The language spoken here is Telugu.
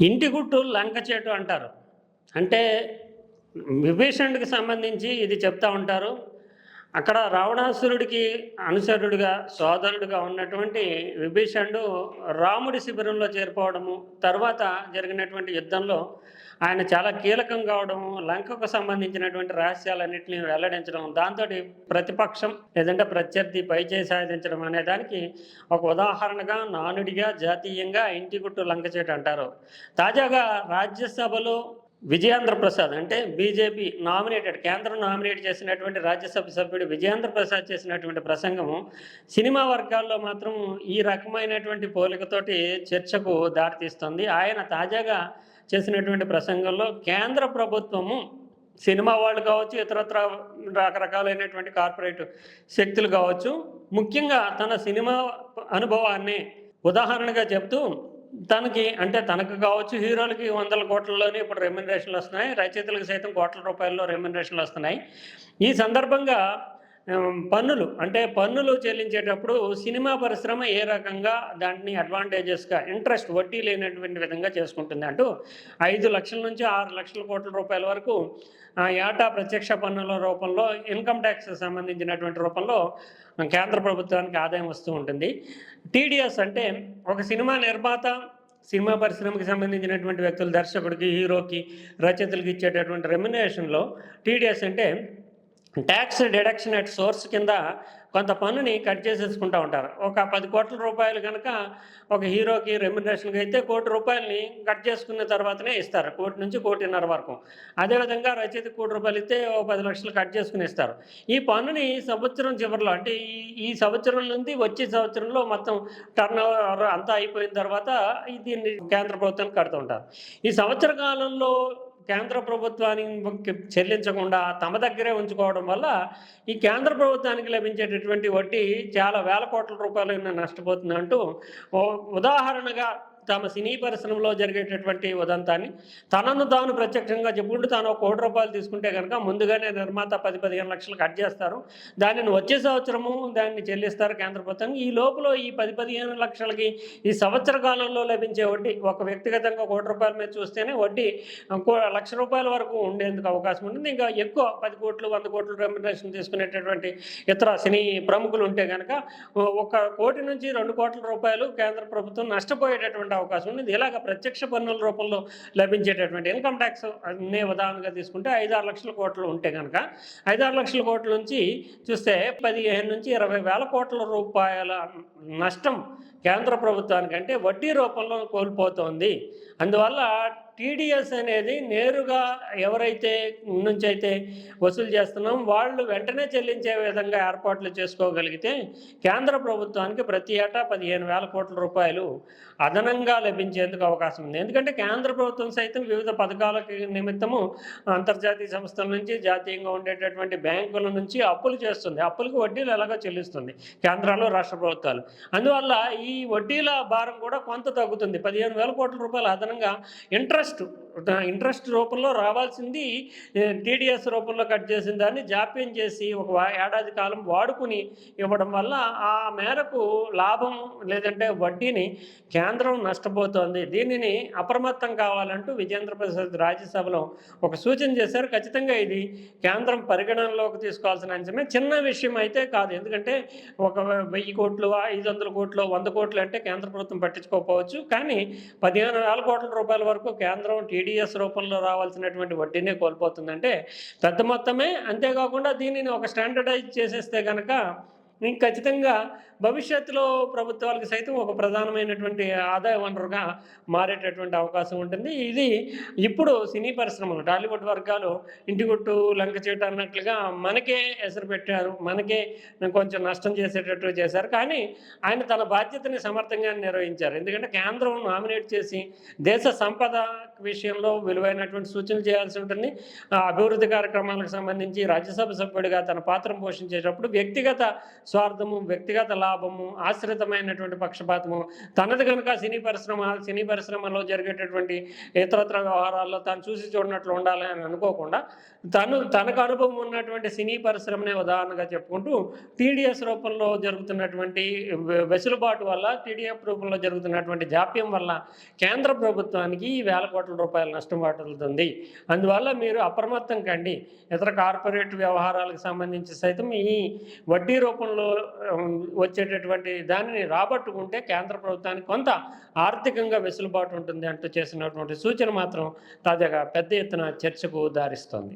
ఇంటి గుట్టు లంక చేటు అంటారు. అంటే విభీషణుడికి సంబంధించి ఇది చెప్తా ఉంటారు. అక్కడ రావణాసురుడికి అనుసరుడిగా సోదరుడిగా ఉన్నటువంటి విభీషణుడు రాముడి శిబిరంలో చేరిపోవడము తర్వాత జరిగినటువంటి యుద్ధంలో ఆయన చాలా కీలకం కావడం లంకకు సంబంధించినటువంటి రహస్యాలన్నింటినీ వెల్లడించడం దాంతో ప్రతిపక్షం లేదంటే ప్రత్యర్థి పైచే సాధించడం అనే దానికి ఒక ఉదాహరణగా నానుడిగా జాతీయంగా ఇంటి గుట్టు లంక చేటు అంటారు. తాజాగా రాజ్యసభలో విజయాంధ్ర ప్రసాద్ అంటే బీజేపీ నామినేటెడ్ కేంద్రం నామినేట్ చేసినటువంటి రాజ్యసభ సభ్యుడు విజయాంధ్ర ప్రసాద్ చేసినటువంటి ప్రసంగము సినిమా వర్గాల్లో మాత్రం ఈ రకమైనటువంటి పోలికతోటి చర్చకు దారితీస్తుంది. ఆయన తాజాగా చేసినటువంటి ప్రసంగంలో కేంద్ర ప్రభుత్వము సినిమా వాళ్ళు కావచ్చు ఇతరత్ర రకరకాలైనటువంటి కార్పొరేట్ శక్తులు కావచ్చు ముఖ్యంగా తన సినిమా అనుభవాన్ని ఉదాహరణగా చెప్తూ తనకి అంటే తనకు కావచ్చు హీరోలకి వందల కోట్లలోనే ఇప్పుడు రెమ్యునరేషన్లు వస్తున్నాయి. రచయితలకు సైతం కోట్ల రూపాయల్లో రెమ్యునరేషన్లు వస్తున్నాయి. ఈ సందర్భంగా పన్నులు. అంటే పన్నులు చెల్లించేటప్పుడు సినిమా పరిశ్రమ ఏ రకంగా దాన్ని అడ్వాంటేజెస్గా ఇంట్రెస్ట్ వడ్డీ లేనటువంటి విధంగా చేసుకుంటుంది అంటూ ఐదు లక్షల నుంచి ఆరు లక్షల కోట్ల రూపాయల వరకు ఏటా ప్రత్యక్ష పన్నుల రూపంలో ఇన్కమ్ ట్యాక్స్ సంబంధించినటువంటి రూపంలో కేంద్ర ప్రభుత్వానికి ఆదాయం వస్తూ ఉంటుంది. టీడీఎస్ అంటే ఒక సినిమా నిర్మాత సినిమా పరిశ్రమకి సంబంధించినటువంటి వ్యక్తులు దర్శకుడికి హీరోకి రచయితలకు ఇచ్చేటటువంటి రెమ్యునేషన్లో టీడీఎస్ అంటే ట్యాక్స్ డిడక్షన్ అట్ సోర్స్ కింద కొంత పన్నుని కట్ చేసేసుకుంటూ ఉంటారు. ఒక పది కోట్ల రూపాయలు కనుక ఒక హీరోకి రెమ్యునరేషన్కి అయితే కోటి రూపాయలని కట్ చేసుకున్న తర్వాతనే ఇస్తారు. కోటి నుంచి కోటిన్నర వరకు. అదేవిధంగా రచయిత కోటి రూపాయలు ఇస్తే ఓ పది లక్షలు కట్ చేసుకుని ఇస్తారు. ఈ పన్నుని సంవత్సరం చివరిలో అంటే ఈ ఈ సంవత్సరం నుండి వచ్చే సంవత్సరంలో మొత్తం టర్న్ ఓవర్ అంతా అయిపోయిన తర్వాత దీన్ని కేంద్ర ప్రభుత్వానికి కడుతూ ఉంటారు. ఈ సంవత్సర కాలంలో కేంద్ర ప్రభుత్వానికి చెల్లించకుండా తమ దగ్గరే ఉంచుకోవడం వల్ల ఈ కేంద్ర ప్రభుత్వానికి లభించేటటువంటి వడ్డీ చాలా వేల కోట్ల రూపాయలు నష్టపోతుంది అంటూ ఉదాహరణగా తమ సినీ పరిశ్రమలో జరిగేటటువంటి ఉదంతాన్ని తనను తాను ప్రత్యక్షంగా చెప్పుకుంటూ తాను ఒక కోటి రూపాయలు తీసుకుంటే కనుక ముందుగానే నిర్మాత పది పదిహేను లక్షలు కట్ చేస్తారు. దానిని వచ్చే సంవత్సరము దాన్ని చెల్లిస్తారు కేంద్ర ప్రభుత్వం. ఈ లోపల ఈ పది పదిహేను లక్షలకి ఈ సంవత్సర కాలంలో లభించే వడ్డీ ఒక వ్యక్తిగతంగా కోటి రూపాయల మీద చూస్తేనే వడ్డీ కో- లక్ష రూపాయల వరకు ఉండేందుకు అవకాశం ఉంటుంది. ఇంకా ఎక్కువ పది కోట్లు వంద కోట్లు రెమ్యునరేషన్ తీసుకునేటటువంటి ఇతర సినీ ప్రముఖులు ఉంటే కనుక ఒక కోటి నుంచి రెండు కోట్ల రూపాయలు కేంద్ర ప్రభుత్వం నష్టపోయేటటువంటి అవకాశం ఉంది ఇలాగ ప్రత్యక్ష పన్నుల రూపంలో లభించేటటువంటి ఇన్కమ్ ట్యాక్స్ అనే ఉదాహరణగా తీసుకుంటే ఐదారు లక్షల కోట్లు ఉంటే కనుక ఐదారు లక్షల కోట్ల నుంచి చూస్తే పదిహేను నుంచి ఇరవై వేల కోట్ల రూపాయల నష్టం కేంద్ర ప్రభుత్వానికంటే వడ్డీ రూపంలో కోల్పోతోంది. అందువల్ల టీడీఎస్ అనేది నేరుగా ఎవరైతే నుంచి అయితే వసూలు చేస్తున్నాం వాళ్ళు వెంటనే చెల్లించే విధంగా ఏర్పాట్లు చేసుకోగలిగితే కేంద్ర ప్రభుత్వానికి ప్రతి ఏటా పదిహేను వేల కోట్ల రూపాయలు అదనంగా లభించేందుకు అవకాశం ఉంది. ఎందుకంటే కేంద్ర ప్రభుత్వం సైతం వివిధ పథకాలకి నిమిత్తము అంతర్జాతీయ సంస్థల నుంచి జాతీయంగా ఉండేటటువంటి బ్యాంకుల నుంచి అప్పులు చేస్తుంది. అప్పులకు వడ్డీలు ఎలాగో చెల్లిస్తుంది కేంద్రాలు రాష్ట్ర ప్రభుత్వాలు. అందువల్ల ఈ ఈ వడ్డీల భారం కూడా కొంత తగ్గుతుంది. పదిహేను వేల కోట్ల రూపాయలు అదనంగా ఇంట్రెస్ట్ ఇంట్రెస్ట్ రూపంలో రావాల్సింది టీడీఎస్ రూపంలో కట్ చేసిన దాన్ని జాప్యం చేసి ఒక ఏడాది కాలం వాడుకుని ఇవ్వడం వల్ల ఆ మేరకు లాభం లేదంటే వడ్డీని కేంద్రం నష్టపోతోంది. దీనిని అప్రమత్తం కావాలంటూ విజేంద్ర ప్రసాద్ రాజ్యసభలో ఒక సూచన చేశారు. ఖచ్చితంగా ఇది కేంద్రం పరిగణనలోకి తీసుకోవాల్సిన అంశమే. చిన్న విషయం అయితే కాదు. ఎందుకంటే ఒక వెయ్యి కోట్లు ఐదు వందల కోట్లు వంద కోట్లు అంటే కేంద్ర ప్రభుత్వం పట్టించుకోకపోవచ్చు. కానీ పదిహేను వేల కోట్ల రూపాయల వరకు కేంద్రం టీడీఎస్ రూపంలో రావాల్సినటువంటి వడ్డీనే కోల్పోతుందంటే పెద్ద మొత్తమే. అంతేకాకుండా దీనిని ఒక స్టాండర్డైజ్ చేసేస్తే కనుక ఇంక ఖచ్చితంగా భవిష్యత్తులో ప్రభుత్వాలకు సైతం ఒక ప్రధానమైనటువంటి ఆదాయ వనరుగా మారేటటువంటి అవకాశం ఉంటుంది. ఇది ఇప్పుడు సినీ పరిశ్రమలు టాలీవుడ్ వర్గాలు ఇంటిగుట్టు లంక చేట అన్నట్లుగా మనకే ఎసరు పెట్టారు మనకే కొంచెం నష్టం చేసేటట్టు చేశారు. కానీ ఆయన తన బాధ్యతని సమర్థంగా నిర్వహించారు. ఎందుకంటే కేంద్రం నామినేట్ చేసి దేశ సంపద విషయంలో విలువైనటువంటి సూచనలు చేయాల్సి ఉంటుంది. అభివృద్ధి కార్యక్రమాలకు సంబంధించి రాజ్యసభ సభ్యుడిగా తన పాత్ర పోషించేటప్పుడు వ్యక్తిగత స్వార్థము వ్యక్తిగత లాభము ఆశ్రితమైనటువంటి పక్షపాతము. తనది కనుక సినీ పరిశ్రమ సినీ పరిశ్రమలో జరిగేటటువంటి ఇతరత్ర వ్యవహారాల్లో తాను చూసి చూడనట్లు ఉండాలి అని అనుకోకుండా తను తనకు అనుభవం ఉన్నటువంటి సినీ పరిశ్రమనే ఉదాహరణగా చెప్పుకుంటూ టీడీఎస్ రూపంలో జరుగుతున్నటువంటి వెసులుబాటు వల్ల టీడీఎఫ్ రూపంలో జరుగుతున్నటువంటి జాప్యం వల్ల కేంద్ర ప్రభుత్వానికి వేల కోట్ల రూపాయల నష్టం వాటిల్లుతుంది. అందువల్ల మీరు అప్రమత్తం కండి. ఇతర కార్పొరేట్ వ్యవహారాలకు సంబంధించి సైతం ఈ వడ్డీ రూపంలో రూపంలో వచ్చేటటువంటి దానిని రాబట్టుకుంటే కేంద్ర ప్రభుత్వానికి కొంత ఆర్థికంగా వెసులుబాటు ఉంటుంది అంటూ చేసినటువంటి సూచన మాత్రం తాజాగా పెద్ద ఎత్తున చర్చకు దారిస్తోంది.